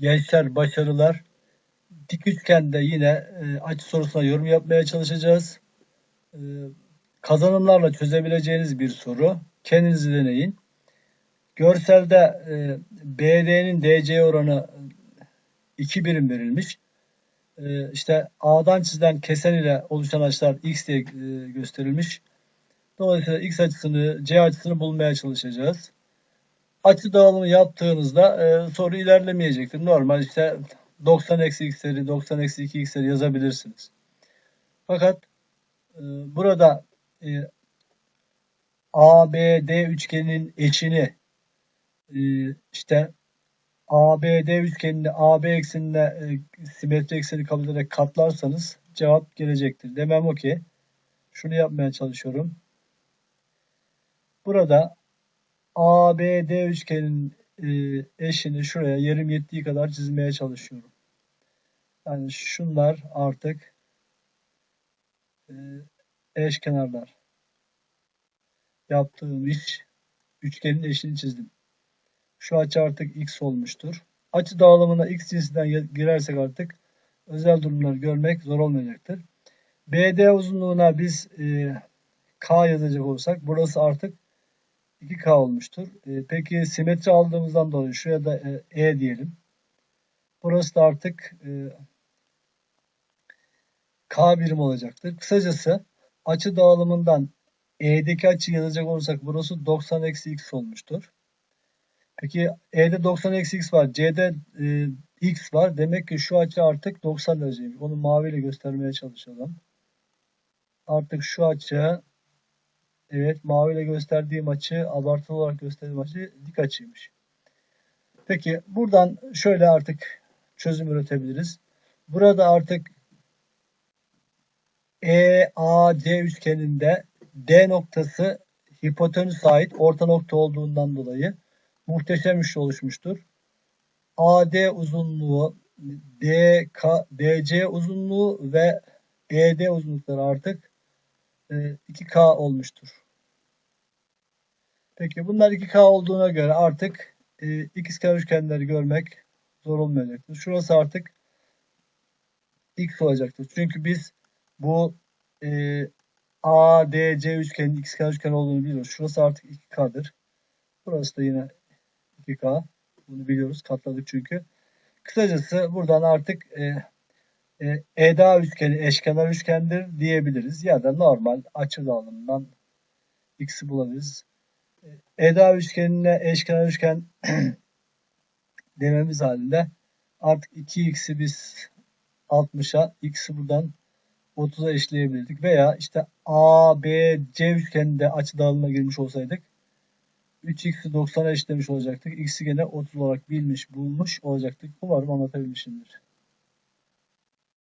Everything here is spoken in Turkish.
Gençler başarılar. Dik üçgende yine e, açı sorusuna yorum yapmaya çalışacağız. E, kazanımlarla çözebileceğiniz bir soru. Kendinizi deneyin. Görselde e, BD'nin DC oranı 2 birim verilmiş. E, işte A'dan çizilen kesen ile oluşan açılar X diye gösterilmiş. Dolayısıyla X açısını, C açısını bulmaya çalışacağız. Açı dağılımı yaptığınızda e, soru ilerlemeyecektir. Normal işte 90 eksi x'leri, 90 eksi 2 x'leri yazabilirsiniz. Fakat e, burada e, ABD üçgeninin eşini e, işte ABD üçgenini AB eksenine e, simetri ekseni kabul ederek katlarsanız cevap gelecektir. Demem o ki şunu yapmaya çalışıyorum. Burada ABD üçgenin e, eşini şuraya yerim yettiği kadar çizmeye çalışıyorum. Yani şunlar artık e, eşkenarlar. Yaptığım iş üçgenin eşini çizdim. Şu açı artık x olmuştur. Açı dağılımına x cinsinden girersek artık özel durumları görmek zor olmayacaktır. BD uzunluğuna biz e, k yazacak olursak burası artık 2K olmuştur. E, peki simetri aldığımızdan dolayı şuraya da e, E diyelim. Burası da artık e, K birim olacaktır. Kısacası açı dağılımından E'deki açı yazacak olursak burası 90 eksi x olmuştur. Peki E'de 90 eksi x var. C'de x var. Demek ki şu açı artık 90 dereceymiş. Onu maviyle göstermeye çalışalım. Artık şu açı Evet maviyle gösterdiğim açı abartılı olarak gösterdiğim açı dik açıymış. Peki buradan şöyle artık çözüm üretebiliriz. Burada artık EAC üçgeninde D noktası hipotenüse ait orta nokta olduğundan dolayı muhteşem üçlü oluşmuştur. AD uzunluğu, DC uzunluğu ve ED uzunlukları artık 2K e, olmuştur. Peki bunlar 2K olduğuna göre artık e, ikizkenar üçgenleri görmek zor olmayacaktır. Şurası artık X olacaktır. Çünkü biz bu e, ADC üçgenin ikizkenar üçgen olduğunu biliyoruz. Şurası artık 2K'dır. Burası da yine 2K. Bunu biliyoruz. Katladık çünkü. Kısacası buradan artık e, EDA üçgeni eşkenar üçgendir diyebiliriz. Ya da normal açı dağılımından x'i bulabiliriz. EDA üçgenine eşkenar üçgen dememiz halinde artık 2x'i biz 60'a x'i buradan 30'a eşleyebilirdik. Veya işte A, B, C üçgeninde açı dağılımına girmiş olsaydık 3x'i 90'a eşlemiş olacaktık. X'i gene 30 olarak bilmiş, bulmuş olacaktık. Umarım anlatabilmişimdir.